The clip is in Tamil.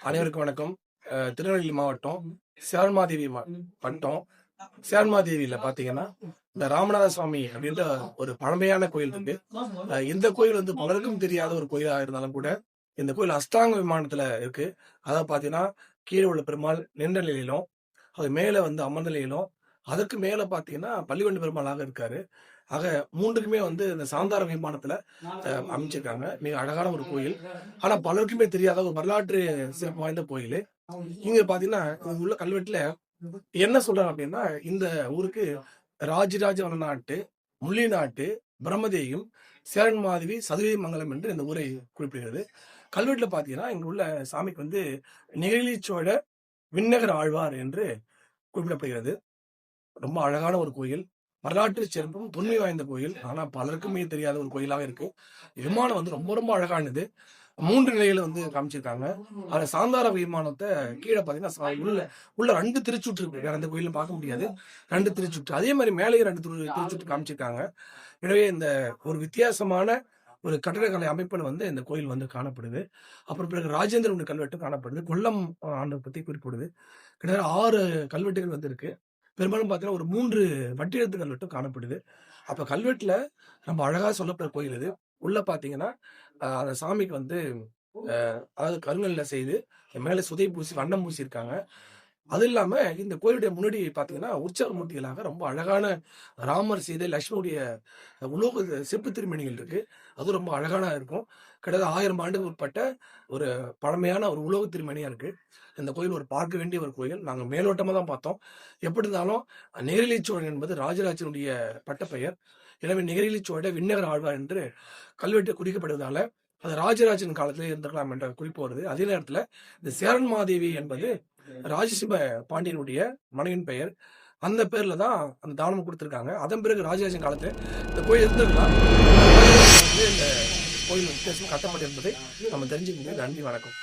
அனைவருக்கும் வணக்கம். திருநெல்வேலி மாவட்டம் சேரன்மாதேவி ம- வட்டம். சேரன்மாதேவியில பாத்தீங்கன்னா இந்த ராமநாத சுவாமி அப்படின்ற ஒரு பழமையான கோயில் இருக்கு. இந்த கோயில் வந்து பலருக்கும் தெரியாத ஒரு கோயிலா இருந்தாலும் கூட இந்த கோயில் அஷ்டாங்க விமானத்துல இருக்கு. அதாவது பாத்தீங்கன்னா கீழே உள்ள பெருமாள் நின்ற நிலையிலும் அது மேல வந்து அமர்ந்த நிலையிலும் அதற்கு மேல பாத்தீங்கன்னா பள்ளிவண்டி பெருமாளாக இருக்காரு. ஆக மூன்றுக்குமே வந்து இந்த சாந்தார விமானத்துல அமைச்சிருக்காங்க. மிக அழகான ஒரு கோயில். ஆனா பலருக்குமே தெரியாத ஒரு வரலாற்று சிறப்பு வாய்ந்த கோயில். இங்க பாத்தீங்கன்னா இங்க உள்ள கல்வெட்டுல என்ன சொல்றாங்க அப்படின்னா இந்த ஊருக்கு ராஜராஜ வளநாட்டு முள்ளி நாட்டு பிரம்மதேயும் சேரன் மாதவி சதுவை மங்கலம் என்று இந்த ஊரை குறிப்பிடுகிறது. கல்வெட்டுல பாத்தீங்கன்னா இங்க உள்ள சாமிக்கு வந்து நிகழி சோழ விண்ணகர் ஆழ்வார் என்று குறிப்பிடப்படுகிறது. ரொம்ப அழகான ஒரு கோயில். வரலாற்று சிறப்பும் தொன்மை வாய்ந்த கோயில். ஆனா பலருக்குமே தெரியாத ஒரு கோயிலாக இருக்கு. விமானம் வந்து ரொம்ப ரொம்ப அழகானது. மூன்று நிலையில வந்து காமிச்சிருக்காங்க. அதுல சாந்தார விமானத்தை கீழே பாத்தீங்கன்னா உள்ள உள்ள ரெண்டு திருச்சுற்று இருக்கு. வேற எந்த கோயிலும் பார்க்க முடியாது. ரெண்டு திருச்சுற்று. அதே மாதிரி மேலேயும் ரெண்டு திரு- திருச்சுற்று காமிச்சிருக்காங்க. எனவே இந்த ஒரு வித்தியாசமான ஒரு கட்டடக்கலை அமைப்பில் வந்து இந்த கோயில் வந்து காணப்படுது. அப்புறம் பிறகு ராஜேந்திரன் கல்வெட்டு காணப்படுது. கொல்லம் ஆண்டை பத்தி குறிப்பிடுது. கிட்டத்தட்ட ஆறு கல்வெட்டுகள் வந்து இருக்கு. பெரும்பாலும் பார்த்தீங்கன்னா ஒரு மூன்று வட்டியெழுத்து கல்வெட்டும் காணப்படுது. அப்போ கல்வெட்டுல ரொம்ப அழகா சொல்லப்படுற கோயில் இது. உள்ள பாத்தீங்கன்னா அந்த சாமிக்கு வந்து அதாவது கருங்கல்ல செய்து மேலே சுதை பூசி வண்ணம் பூசி இருக்காங்க அது இல்லாம இந்த கோயிலுடைய முன்னாடி பாத்தீங்கன்னா உற்சவ மூர்த்திகளாக ரொம்ப அழகான ராமர் சீதை லட்சுமியுடைய உலோக செப்பு திருமணிகள் இருக்கு. அது ரொம்ப அழகான இருக்கும். கிட்டத்தட்ட ஆயிரம் ஆண்டுக்கு உட்பட்ட ஒரு பழமையான ஒரு உலோக திருமணியா இருக்கு. இந்த கோயில் ஒரு பார்க்க வேண்டிய ஒரு கோயில். நாங்க மேலோட்டமா தான் பார்த்தோம். எப்படி இருந்தாலும் நேரிலை சோழன் என்பது ராஜராஜனுடைய பட்டப்பெயர். எனவே நிகரிலி சோழ விண்ணகர் ஆழ்வார் என்று கல்வெட்டு குறிக்கப்படுவதால அது ராஜராஜன் காலத்திலே இருந்திருக்கலாம் என்ற குறிப்பு வருது. அதே நேரத்துல இந்த சேரன் மாதேவி என்பது ராஜசிப பாண்டியனுடைய மனைவின் பெயர். அந்த பேர்ல தான் அந்த தானம் கொடுத்துருக்காங்க. அதன் பிறகு ராஜராஜன் காலத்துல இந்த கோயில் இருந்திருக்கலாம் இந்த கோயில் வித்தியாசம் கட்டப்பட்டிருந்ததை நம்ம தெரிஞ்சுக்கணும் நன்றி வணக்கம்.